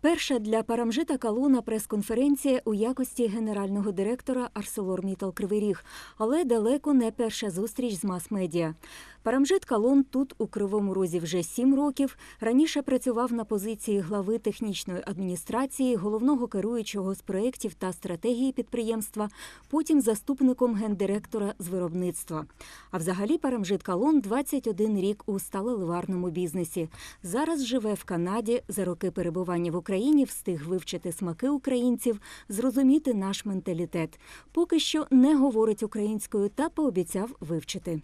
Перша для Парамжита Калуна прес-конференція у якості генерального директора ArcelorMittal Кривий Ріг, але далеко не перша зустріч з мас-медіа. Парамжит Калун тут у Кривому Розі вже сім років. Раніше працював на позиції глави технічної адміністрації, головного керуючого з проєктів та стратегії підприємства, потім заступником гендиректора з виробництва. А взагалі Парамжит Калун 21 рік у сталеливарному бізнесі. Зараз живе в Канаді. За роки перебування в Україні встиг вивчити смаки українців, зрозуміти наш менталітет. Поки що не говорить українською та пообіцяв вивчити.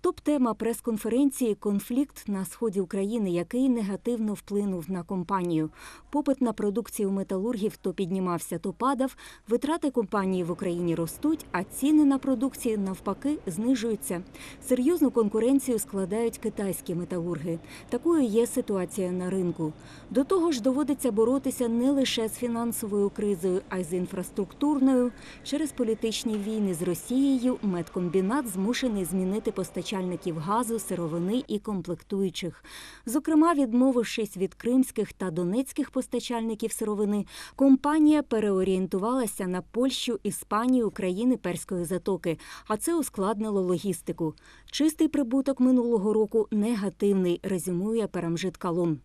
Топ-тема прес-конференції конфлікт на сході України, який негативно вплинув на компанію. Попит на продукцію металургів то піднімався, то падав. Витрати компанії в Україні ростуть, а ціни на продукцію навпаки знижуються. Серйозну конкуренцію складають китайські металурги. Такою є ситуація на ринку. До того ж, доводиться боротися не лише з фінансовою кризою, а й з інфраструктурною. Через політичні війни з Росією медкомбінат змушений змінити постачальників газу, сировини і комплектуючих. Зокрема, відмовившись від кримських та донецьких постачальників сировини, компанія переорієнтувалася на Польщу, Іспанію, країни Перської затоки, а це ускладнило логістику. Чистий прибуток минулого року негативний, резюмує Перамжит Калун.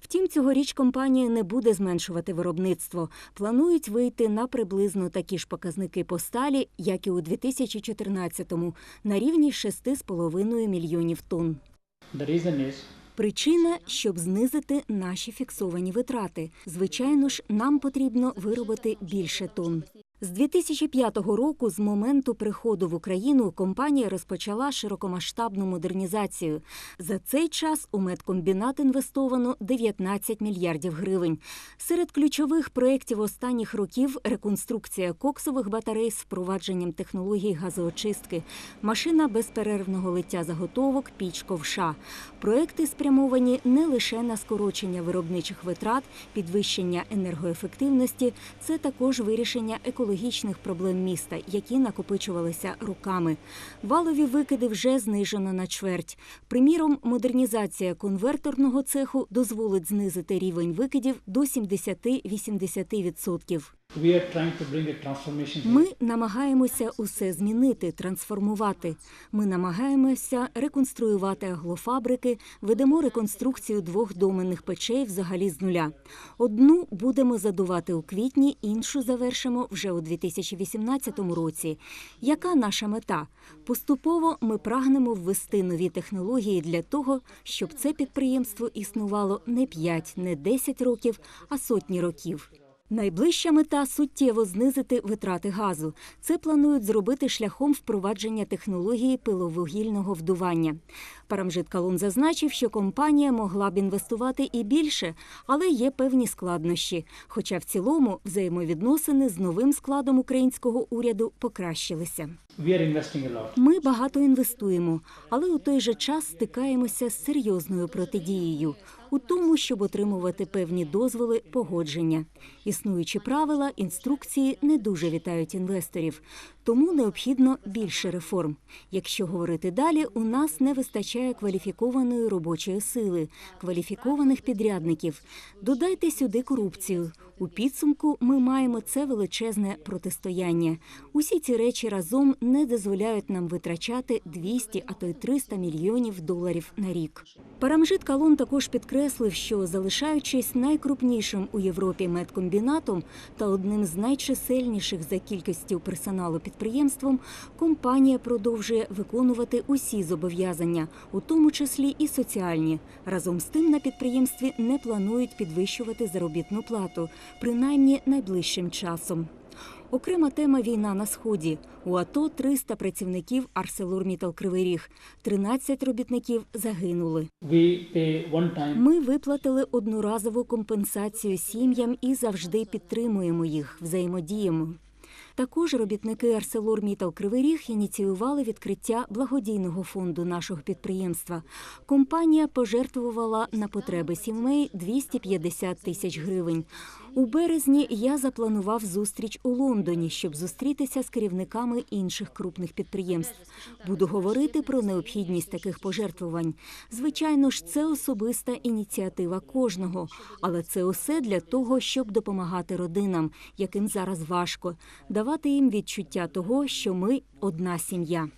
Втім, цьогоріч компанія не буде зменшувати виробництво. Планують вийти на приблизно такі ж показники по сталі, як і у 2014-му, на рівні 6,5 мільйонів тонн. Причина, щоб знизити наші фіксовані витрати. Звичайно ж, нам потрібно виробити більше тонн. З 2005 року, з моменту приходу в Україну, компанія розпочала широкомасштабну модернізацію. За цей час у медкомбінат інвестовано 19 мільярдів гривень. Серед ключових проєктів останніх років реконструкція коксових батарей з впровадженням технологій газоочистки, машина безперервного лиття заготовок, піч ковша. Проекти спрямовані не лише на скорочення виробничих витрат, підвищення енергоефективності, це також вирішення екологічних проблем міста, які накопичувалися роками. Валові викиди вже знижено на чверть. Приміром, модернізація конверторного цеху дозволить знизити рівень викидів до 70-80%. Ми намагаємося усе змінити, трансформувати. Ми намагаємося реконструювати аглофабрики, ведемо реконструкцію двох доменних печей взагалі з нуля. Одну будемо задувати у квітні, іншу завершимо вже у 2018 році. Яка наша мета? Поступово ми прагнемо ввести нові технології для того, щоб це підприємство існувало не 5, не 10 років, а сотні років. Найближча мета суттєво знизити витрати газу. Це планують зробити шляхом впровадження технології пиловугільного вдування. Парамжит Калун зазначив, що компанія могла б інвестувати і більше, але є певні складнощі. Хоча в цілому взаємовідносини з новим складом українського уряду покращилися. Ми багато інвестуємо, але у той же час стикаємося з серйозною протидією у тому, щоб отримувати певні дозволи погодження. Існуючі правила, інструкції не дуже вітають інвесторів, тому необхідно більше реформ. Якщо говорити далі, у нас не вистачає кваліфікованої робочої сили, кваліфікованих підрядників. Додайте сюди корупцію. У підсумку ми маємо це величезне протистояння. Усі ці речі разом не дозволяють нам витрачати 200, а то й 300 мільйонів доларів на рік. Парамжит Калун також підкреслив, що залишаючись найкрупнішим у Європі медкомбінатом та одним з найчисельніших за кількістю персоналу підприємством, компанія продовжує виконувати усі зобов'язання, у тому числі і соціальні. Разом з тим на підприємстві не планують підвищувати заробітну плату, принаймні найближчим часом. Окрема тема війна на сході. У АТО 300 працівників ArcelorMittal Кривий Ріг. 13 робітників загинули. Ми виплатили одноразову компенсацію сім'ям і завжди підтримуємо їх, взаємодіємо. Також робітники ArcelorMittal Кривий Ріг ініціювали відкриття благодійного фонду нашого підприємства. Компанія пожертвувала на потреби сімей 250 тисяч гривень. У березні я запланував зустріч у Лондоні, щоб зустрітися з керівниками інших крупних підприємств. Буду говорити про необхідність таких пожертвувань. Звичайно ж, це особиста ініціатива кожного, але це усе для того, щоб допомагати родинам, яким зараз важко, давати їм відчуття того, що ми одна сім'я.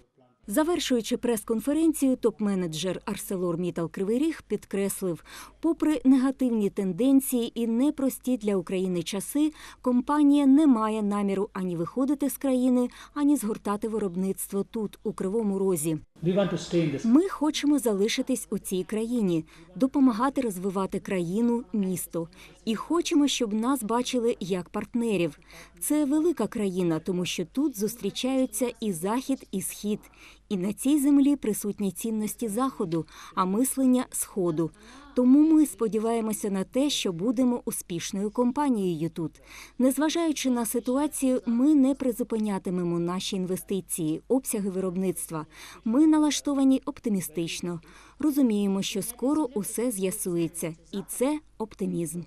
Завершуючи прес-конференцію, топ-менеджер ArcelorMittal Кривий Ріг підкреслив, попри негативні тенденції і непрості для України часи, компанія не має наміру ані виходити з країни, ані згортати виробництво тут, у Кривому Розі. Ми хочемо залишитись у цій країні, допомагати розвивати країну, місто. І хочемо, щоб нас бачили як партнерів. Це велика країна, тому що тут зустрічаються і захід, і схід. І на цій землі присутні цінності заходу, а мислення сходу. Тому ми сподіваємося на те, що будемо успішною компанією тут. Незважаючи на ситуацію, ми не призупинятимемо наші інвестиції, обсяги виробництва. Ми налаштовані оптимістично. Розуміємо, що скоро усе з'ясується, і це оптимізм.